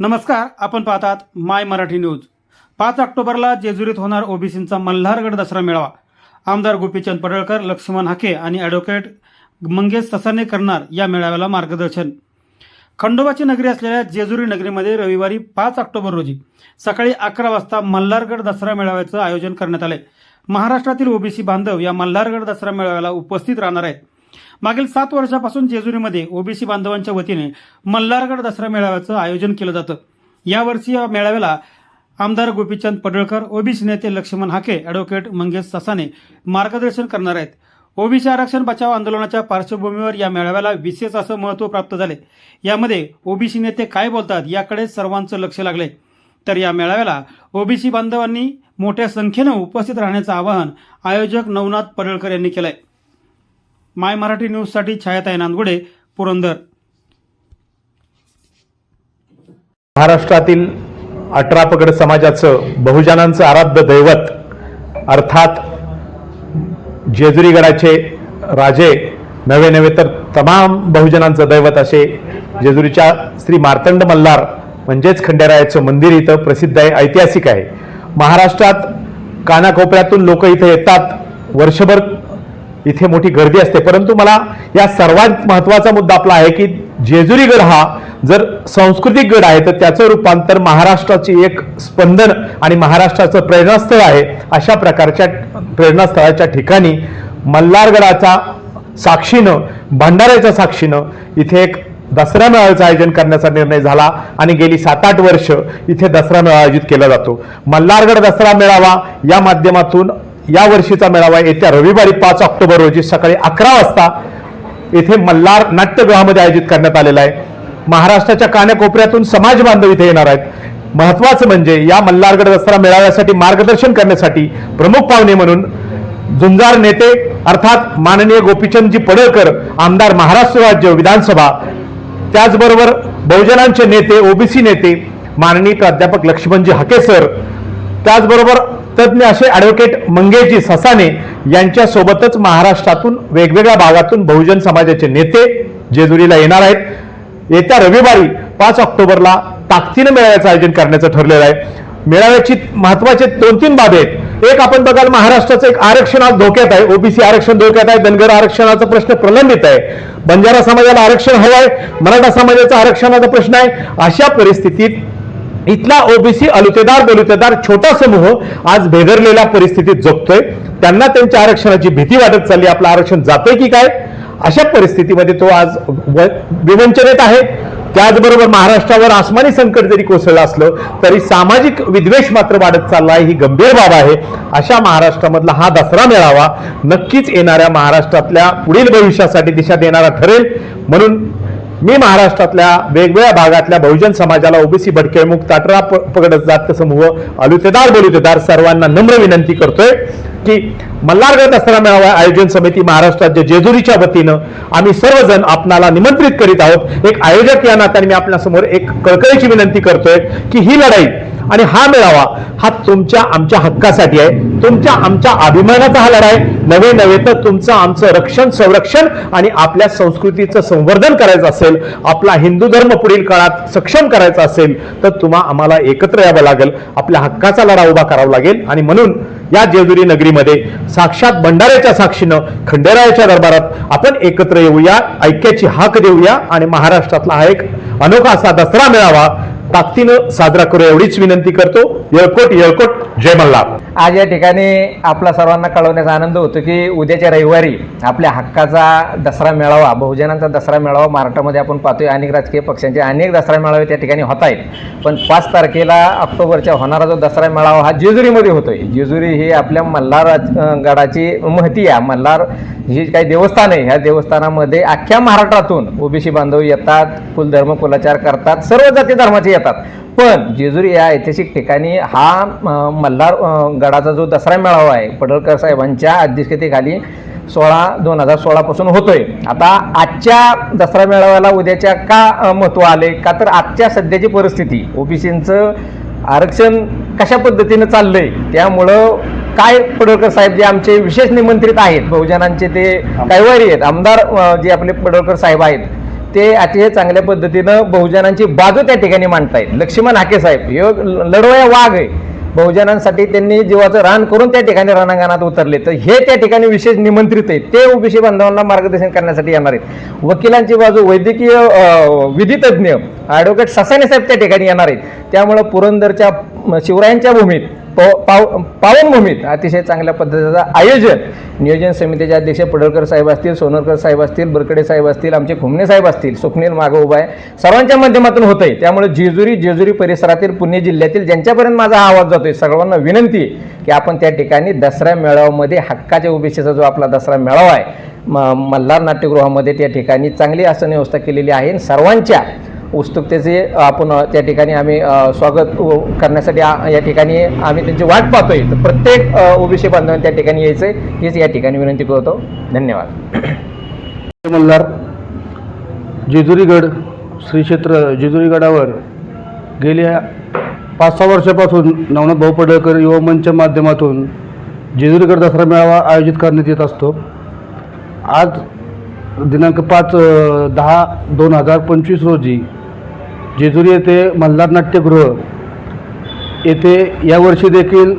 नमस्कार आपण पाहतात माय मराठी न्यूज. पाच ऑक्टोबरला जेजुरीत होणार ओबीसींचा मल्हारगड दसरा मेळावा. आमदार गोपीचंद पडळकर लक्ष्मण हाके आणि ॲडव्होकेट मंगेश ससाने करणार या मेळाव्याला मार्गदर्शन. खंडोबाची नगरी असलेल्या जेजुरी नगरीमध्ये रविवारी पाच ऑक्टोबर रोजी सकाळी अकरा वाजता मल्हारगड दसरा मेळाव्याचं आयोजन करण्यात आलंय. महाराष्ट्रातील ओबीसी बांधव या मल्हारगड दसरा मेळाव्याला उपस्थित राहणार आहेत. मागील सात वर्षापासून जेजुरीमध्ये ओबीसी बांधवांच्या वतीने मल्हारगड दसरा मेळाव्याचं आयोजन केलं जातं. यावर्षी या मेळाव्याला आमदार गोपीचंद पडळकर ओबीसी नेते लक्ष्मण हाके ॲडव्होकेट मंगेश ससाने मार्गदर्शन करणार आहेत. ओबीसी आरक्षण बचाव आंदोलनाच्या पार्श्वभूमीवर या मेळाव्याला विशेष असं महत्त्व प्राप्त झाले. यामध्ये ओबीसी नेते काय बोलतात याकडे सर्वांचं लक्ष लागले तर या मेळाव्याला ओबीसी बांधवांनी मोठ्या संख्येनं उपस्थित राहण्याचं आवाहन आयोजक नवनाथ पडळकर यांनी केलं आहे माय मराठी न्यूजसाठी छायाताई नांदगुडे पुरंदर. महाराष्ट्रातील अठरा पगड समाजाचं बहुजनांचं आराध्य दैवत अर्थात जेजुरीगडाचे राजे नवे नवे तर तमाम बहुजनांचं दैवत असे जेजुरीच्या श्री मार्तंड मल्हार म्हणजेच खंडेरायाचं मंदिर इथं प्रसिद्ध आहे ऐतिहासिक आहे. महाराष्ट्रात कानाकोपऱ्यातून लोक इथं येतात वर्षभर इथे मोठी गर्दी असते. परंतु मला या सर्वात महत्त्वाचा मुद्दा आपला आहे की जेजुरीगड हा जर सांस्कृतिक गड आहे तर त्याचं रूपांतर महाराष्ट्राची एक स्पंदन आणि महाराष्ट्राचं प्रेरणास्थळ आहे अशा प्रकारच्या प्रेरणास्थळाच्या ठिकाणी मल्हारगडाचा साक्षीनं भंडाऱ्याच्या साक्षीनं इथे एक दसरा मेळाव्याचं आयोजन करण्याचा निर्णय झाला आणि गेली सात आठ वर्ष इथे दसरा मेळा आयोजित केला जातो. मल्हारगड दसरा मेळावा या माध्यमातून या वर्षीचा मेळावा येत्या रविवारी पाच ऑक्टोबर रोजी सकाळी अकरा वाजता येथे मल्हार नाट्यगृहामध्ये आयोजित करण्यात आलेला आहे. महाराष्ट्राच्या कानाकोपऱ्यातून समाज बांधव इथे येणार आहेत. महत्वाचं म्हणजे या मल्हारगड दसरा मेळाव्यासाठी मार्गदर्शन करण्यासाठी प्रमुख पाहुणे म्हणून झुंजार नेते अर्थात माननीय गोपीचंदजी पडळकर आमदार महाराष्ट्र राज्य विधानसभा त्याचबरोबर बहुजनांचे नेते ओबीसी नेते माननीय प्राध्यापक लक्ष्मणजी हाके सर त्याचबरोबर तज्ज्ञ असे ॲडव्होकेट मंगेशजी ससाने यांच्यासोबतच महाराष्ट्रातून वेगवेगळ्या भागातून बहुजन समाजाचे नेते जेजुरीला येणार आहेत. येत्या रविवारी पाच ऑक्टोबरला ताकदीनं मेळाव्याचं आयोजन करण्याचं ठरलेलं आहे. मेळाव्याची महत्त्वाचे दोन तीन बाबी आहेत. एक आपण बघाल महाराष्ट्राचं एक आरक्षण आज धोक्यात आहे. ओबीसी आरक्षण धोक्यात आहे. धनगर आरक्षणाचा प्रश्न प्रलंबित आहे. बंजारा समाजाला आरक्षण हवं आहे. मराठा समाजाचा आरक्षणाचा प्रश्न आहे. अशा परिस्थितीत इथला ओबीसी अलुतेदार बलुतेदार छोटा समूह आज भेदरलेल्या परिस्थितीत जगतोय त्यांना त्यांच्या आरक्षणाची भीती वाटत चालली. आपलं आरक्षण जातंय की काय? अशा परिस्थितीमध्ये तो आज विवंचनेत आहे. त्याचबरोबर महाराष्ट्रावर आसमानी संकट जरी कोसळलं असलं तरी सामाजिक विद्वेष मात्र वाढत चालला आहे. ही गंभीर बाब आहे. अशा महाराष्ट्रामधला हा दसरा मेळावा नक्कीच येणाऱ्या महाराष्ट्रातल्या पुढील भविष्यासाठी दिशा देणारा ठरेल. म्हणून मी महाराष्ट्रातल्या वेगवेगळ्या भागातल्या बहुजन समाजाला ओबीसी भटके ताटरा पकडत जात समूह अलुतेदार बलुतेदार सर्वांना नम्र विनंती करतोय की मल्हारगड दसरा मेळावा आयोजन समिती महाराष्ट्राच्या जेजुरीच्या वतीनं आम्ही सर्वजण आपणाला निमंत्रित करीत आहोत. एक आयोजक या नात्याने मी आपल्यासमोर एक कळकळीची विनंती करतोय की ही लढाई आणि हा मेळावा हा तुमच्या आमच्या हक्कासाठी आहे. तुमच्या आमच्या अभिमानाचा हा लढाई. नवे नवे तर तुमचं आमचं रक्षण संरक्षण आणि आपल्या संस्कृतीचं संवर्धन करायचं असेल आपला हिंदू धर्म पुढील काळात सक्षम करायचा असेल तर तुम्हा आम्हाला एकत्र यावं लागेल. आपल्या हक्काचा लढा उभा करावा लागेल. आणि म्हणून या जेजुरी नगरीमध्ये साक्षात भंडाऱ्याच्या साक्षीनं खंडेरायाच्या दरबारात आपण एकत्र येऊया ऐक्याची हाक देऊया आणि महाराष्ट्रातला हा एक अनोखा असा दसरा मेळावा ताकदीनं साजरा करू एवढीच विनंती करतो. येळकोट येळकोट. जय मल्हार. आज या ठिकाणी आपला सर्वांना कळवण्याचा आनंद होतो की उद्याच्या रविवारी आपल्या हक्काचा दसरा मेळावा बहुजनांचा दसरा मेळावा महाराष्ट्रामध्ये आपण पाहतोय. अनेक राजकीय पक्षांचे अनेक दसरा मेळावे त्या ठिकाणी होत आहेत. पण पाच तारखेला ऑक्टोबरच्या होणारा जो दसरा मेळावा हा जेजुरीमध्ये होतोय. जेजुरी ही आपल्या मल्हार राज- गडाची महती आहे. मल्हार ही काही देवस्थान आहे. ह्या देवस्थानामध्ये अख्ख्या महाराष्ट्रातून ओबीसी बांधव येतात कुलधर्म कुलाचार करतात सर्व जाती धर्माचे येतात. पण जेजुरी या ऐतिहासिक ठिकाणी हा मल्हार गड गडाचा जो दसरा मेळावा आहे पडळकर साहेबांच्या अध्यक्षतेखाली सोळा दोन हजार सोळापासून होतोय. आता आजच्या दसरा मेळाव्याला उद्याच्या का महत्त्व आले? का तर आजच्या सध्याची परिस्थिती? ओबीसींचं आरक्षण कशा पद्धतीनं चाललंय? त्यामुळं काय पडळकर साहेब जे आमचे विशेष निमंत्रित आहेत बहुजनांचे ते कैवारी आहेत आमदार जे आपले पडळकर साहेब आहेत ते अतिशय चांगल्या पद्धतीनं बहुजनांची बाजू त्या ठिकाणी मांडतायत. लक्ष्मण हाके साहेब हे लढवया वाघ आहे. बहुजनांसाठी त्यांनी जीवाचं रान करून त्या ठिकाणी रणांगणात उतरले. तर हे त्या ठिकाणी विशेष निमंत्रित आहेत. ते ओबीसी बांधवांना मार्गदर्शन करण्यासाठी येणार आहेत. वकिलांची बाजू वैद्यकीय विधितज्ञ ॲडव्होकेट ससाने साहेब त्या ठिकाणी येणार आहेत. त्यामुळं पुरंदरच्या शिवरायांच्या भूमीत पाव पाव- पावनभूमीत अतिशय चांगल्या पद्धतीचं आयोजन. नियोजन समितीचे अध्यक्ष पडळकर साहेब असतील सोनरकर साहेब असतील बरकडे साहेब असतील आमचे खुमणे साहेब असतील सुखनील मागं उभा आहे. सर्वांच्या माध्यमातून होत आहे त्यामुळे जेजुरी जेजुरी परिसरातील पुणे जिल्ह्यातील ज्यांच्यापर्यंत माझा हा आवाज जातोय सर्वांना विनंती की आपण त्या ठिकाणी दसरा मेळाव्यामध्ये हक्काच्या ओबीसीचा जो आपला दसरा मेळावा आहे म मल्हार नाट्यगृहामध्ये त्या ठिकाणी चांगली आसन व्यवस्था केलेली आहे. सर्वांच्या उत्सुकतेचे आपण त्या ठिकाणी आम्ही स्वागत करण्यासाठी या ठिकाणी आम्ही त्यांची वाट पाहतोय. तर प्रत्येक ओबीसी बांधवांनी त्या ठिकाणी यायचंय. हीच या ठिकाणी विनंती करतो. धन्यवाद. मल्हार जेजुरीगड श्री क्षेत्र जेजुरीगडावर गेल्या पाच सहा वर्षापासून नवनाथ भाऊ पडळकर युवा मंचच्या माध्यमातून जेजुरीगड दसरा मेळावा आयोजित करण्यात येत असतो. आज दिनांक पाच दहा दोन हजार पंचवीस रोजी जेजुरी येथे मल्हार नाट्यगृह. येथे यावर्षी देखील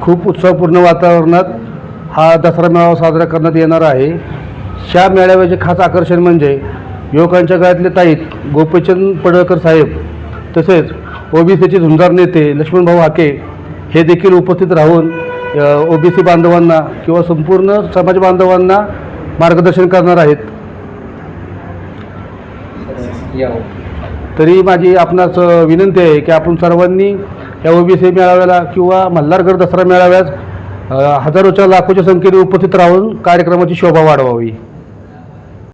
खूप उत्साहपूर्ण वातावरणात हा दसरा मेळावा साजरा करण्यात येणार आहे. ह्या मेळाव्याचे खास आकर्षण म्हणजे युवकांच्या गळ्यातले ताईत गोपीचंद पडळकर साहेब तसेच ओबीसीचे झुंजार नेते लक्ष्मणभाऊ हाके हे देखील उपस्थित राहून ओबीसी बांधवांना किंवा संपूर्ण समाज बांधवांना मार्गदर्शन करणार आहेत. तरी माझी आपणास विनंती आहे की आपण सर्वांनी या ओबीसी मेळाव्याला किंवा मल्हारगड दसरा मेळाव्यास हजारोच्या लाखोच्या संख्येने उपस्थित राहून कार्यक्रमाची शोभा वाढवावी.